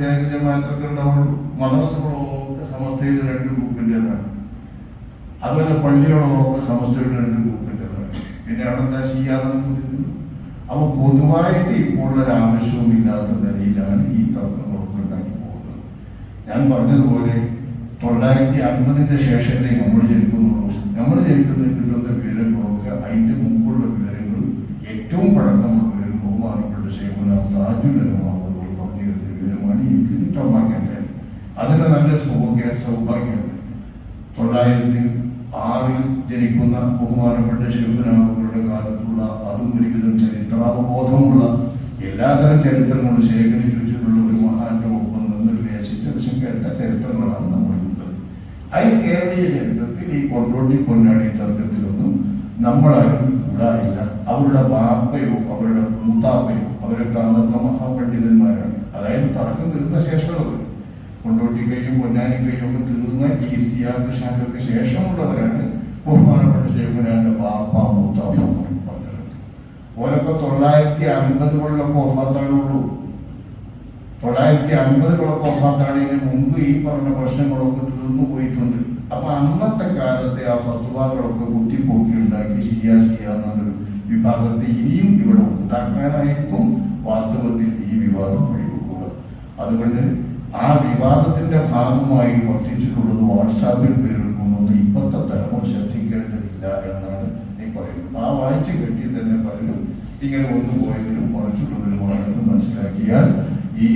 മുജാഹിദ് മാറ്റത്തിലുണ്ടാവും മദ്രസകളൊക്കെ സമസ്തയിൽ രണ്ട് ഗ്രൂപ്പിന്റെതാണ് അതുപോലെ പള്ളികളൊക്കെ സമസ്തയുടെ രണ്ട് ഗ്രൂപ്പിന്റെതാണ് പിന്നെ അവിടെ എന്താ ചെയ്യാമെന്ന് അപ്പോൾ പൊതുവായിട്ട് ഇപ്പോൾ ഒരു ആവശ്യവും ഇല്ലാത്ത നിലയിലാണ് ഈ തർക്കങ്ങളൊക്കെ ഉണ്ടാക്കി പോകുന്നത്. ഞാൻ പറഞ്ഞതുപോലെ തൊള്ളായിരത്തി അൻപതിന്റെ ശേഷമേ നമ്മൾ ജനിക്കുന്നുള്ളൂ. നമ്മൾ ജനിക്കുന്നത് കിട്ടുന്ന അതിന് നല്ല സൗഭാഗ്യ സൗഭാഗ്യമുണ്ട്. തൊള്ളായിരത്തി ആറിൽ ജനിക്കുന്ന ബഹുമാനപ്പെട്ട ശിവനാമകളുടെ കാലത്തുള്ള അതും ഒരുവിധം ചരിത്രാവബോധമുള്ള എല്ലാതരം ചരിത്രങ്ങളും ശേഖരിച്ചു വെച്ചിട്ടുള്ള ഒരു മഹാന്റെ ഒപ്പം നിന്ന് വിദേശിച്ച കേട്ട ചരിത്രങ്ങളാണ് നമ്മളുള്ളത് അതിൽ കേരളീയ ചരിത്രത്തിൽ ഈ കൊണ്ടോട്ടി പൊന്നാടി തർക്കത്തിലൊന്നും നമ്മളാരും കൂടാറില്ല. അവരുടെ വാപ്പയോ അവരുടെ മൂത്താപ്പയോ അവരൊക്കെ അന്നത്തെ മഹാപണ്ഡിതന്മാരാണ്. അതായത് തർക്കം തീർന്ന ശേഷമുള്ളവർ കൊണ്ടോട്ടിക്കയും പൊന്നാനിക്കയും തീർന്ന ഈ ഇസ്തിയാകൃഷ്ണന്റെ ഒക്കെ ശേഷമുള്ളവരാണ് ബഹുമാനപ്പെട്ട ശേഖനാന്റെ പാപ്പ മൂത്താപ്പ ഓരൊക്കെ തൊള്ളായിരത്തി അൻപതുകളിലൊക്കെ ഒഫാത്താണുള്ളൂ തൊള്ളായിരത്തി അൻപതുകളൊക്കെ ഒഫാത്താണതിന് മുമ്പ് ഈ പറഞ്ഞ പ്രശ്നങ്ങളൊക്കെ തീർന്നു പോയിട്ടുണ്ട്. അപ്പൊ അന്നത്തെ കാലത്തെ ആ ഫത്വാകളൊക്കെ കുത്തിപ്പോക്കി ഉണ്ടാക്കി ശരിയാ ശരിയാന്നൊരു വിഭാഗത്തെ ഇനിയും ഇവിടെ ഉണ്ടാക്കാനായിരിക്കും വാസ്തവത്തിൽ ഈ വിവാദം ഒഴിവാക്കുക അതുകൊണ്ട് ആ വിവാദത്തിന്റെ ഭാഗമായി വർദ്ധിച്ചിട്ടുള്ളത് വാട്സാപ്പിൽ പേരെടുക്കുന്നത് ഇപ്പോഴത്തെ തലമുറ ശ്രദ്ധിക്കേണ്ടതില്ല എന്നാണ് നീ പറയുന്നത്. ആ വായിച്ച് കെട്ടി തന്നെ പലരും ഇങ്ങനെ ഒന്നു പോയതിലും കുറച്ചിട്ടുള്ളതിലുമാണെന്ന് മനസ്സിലാക്കിയാൽ ഈ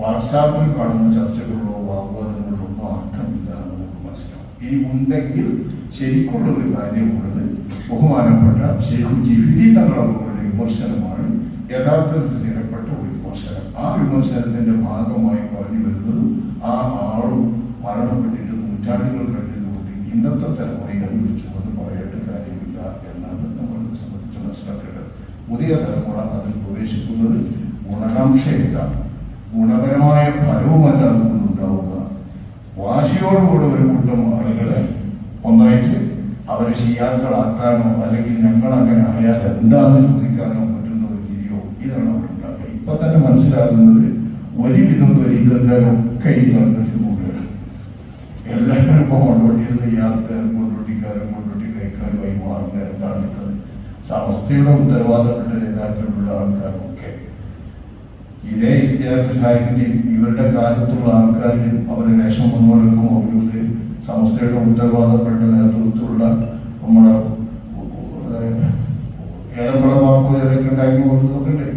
വാട്സാപ്പിൽ കാണുന്ന ചർച്ചകളിലോ വാഗ്വാദങ്ങളിലോ ഒന്നും അർത്ഥമില്ല എന്ന് നമുക്ക് മനസ്സിലാവും. ഇനി ഉണ്ടെങ്കിൽ ശരിക്കുള്ള ഒരു കാര്യമുള്ളത് ബഹുമാനപ്പെട്ട ഷെയ്ഖ് ജിഫിലി തങ്ങളുടെ വിമർശനമാണ്. യഥാർത്ഥത്തിൽ സ്ഥിരപ്പെട്ട ഒരു വിമർശനം ഭാഗമായി പറഞ്ഞു വരുന്നത് ആ ആളും മരണപ്പെട്ടിട്ട് നൂറ്റാണ്ടുകൾ കഴിഞ്ഞതുകൊണ്ട് ഇന്നത്തെ തലമുറയെ അത് വെച്ചുകൊണ്ട് പറയേണ്ട കാര്യമില്ല എന്നാണ് നമ്മൾ സംബന്ധിച്ച് മനസ്സിലാക്കേണ്ടത്. പുതിയ തലമുറ അതിൽ പ്രവേശിക്കുന്നത് ഗുണകാംക്ഷയില്ല. ഗുണപരമായ ഫലവുമല്ല അതുകൊണ്ടുണ്ടാവുക വാശിയോടുകൂടെ ഒരു കൂട്ടം ആളുകളെ ഒന്നായിട്ട് അവരെ ശിയാക്കളാക്കാനോ അല്ലെങ്കിൽ ഞങ്ങൾ അങ്ങനെ ആയാൽ എന്താണെന്ന് ചോദിക്കാനോ ഇപ്പൊ തന്നെ മനസ്സിലാകുന്നത് ഒരുവിധം ത്വരീക്കന്മാരൊക്കെ ഈ തർക്കത്തിൽ കൂടുകയാണ് എല്ലാവരും ഇപ്പൊ കൊണ്ടോട്ടിയത് യാത്രക്കാരും മൺവട്ടിക്കാരും മൺവട്ടി കൈക്കാരുമായി മാറുന്ന നേരത്താണ് ഉള്ളത് സമസ്തയുടെ ഉത്തരവാദപ്പെട്ട നേതാക്കളുള്ള ആൾക്കാരൊക്കെ. ഇതേ ഇസ്തിയാക്ക് സാഹിബിന്റെയും ഇവരുടെ കാലത്തുള്ള ആൾക്കാരിലും അവരുടെ വേഷം വന്നോടൊപ്പം അവരുടെ സമസ്തയുടെ ഉത്തരവാദപ്പെട്ട നേതൃത്വത്തിലുള്ള നമ്മുടെ ഏലക്കുളം വാക്കുകളൊക്കെ ഉണ്ടാക്കി കൊടുക്കുന്നതൊക്കെ ഉണ്ട്.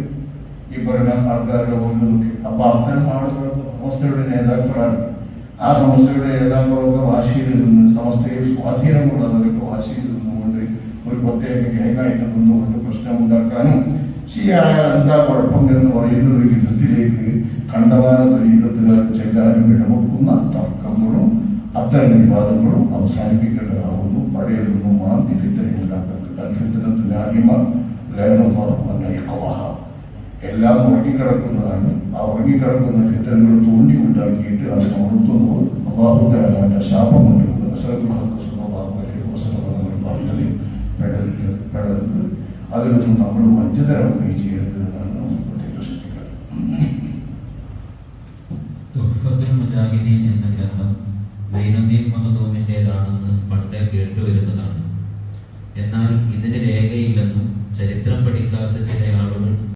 ഈ പറയുന്ന ആൾക്കാരുടെ കൊണ്ടുന്നൊക്കെ അപ്പൊ അത്തരം ആളുകൾ സമസ്തയുടെ നേതാക്കളാണ്. ആ സമസ്തയുടെ നേതാക്കളൊക്കെ വാശിയിൽ നിന്ന് സമസ്തയിൽ സ്വാധീനമുള്ളവരൊക്കെ വാശിയിൽ നിന്നുകൊണ്ട് ഒരു പ്രത്യേക ഗ്യാങ്ങായിട്ട് നിന്നുകൊണ്ട് പ്രശ്നമുണ്ടാക്കാനും ശരിയായ എന്താ കുഴപ്പം എന്ന് പറയുന്ന ഒരു യുദ്ധത്തിലേക്ക് കണ്ടമാന പരീക്ഷത്തിലാൽ ചെല്ലാനും ഇടവെക്കുന്ന തർക്കങ്ങളും അത്തരം വിവാദങ്ങളും അവസാനിപ്പിക്കേണ്ടതാകുന്നു പഴയതൊന്നും മാന്തി ഫിത്തനെ ഉണ്ടാക്കുന്നത് അൽഫിത്തനത്തിനാഹിമ ലേനമാഹ എല്ലാം ഉറങ്ങിക്കിടക്കുന്നതാണ്. ആ ഉറങ്ങിക്കിടക്കുന്ന ചിത്രങ്ങൾ തോണ്ടി ഉണ്ടാക്കിയിട്ട് അത് ഉണർത്തുമ്പോൾ അള്ളാഹുദാലാന്റെ ശാപമുണ്ട്. പറഞ്ഞത് പെടരുത് പെടരുത് അതിലൊന്നും നമ്മൾ വഞ്ചിതരാവുകയും ചെയ്യരുത്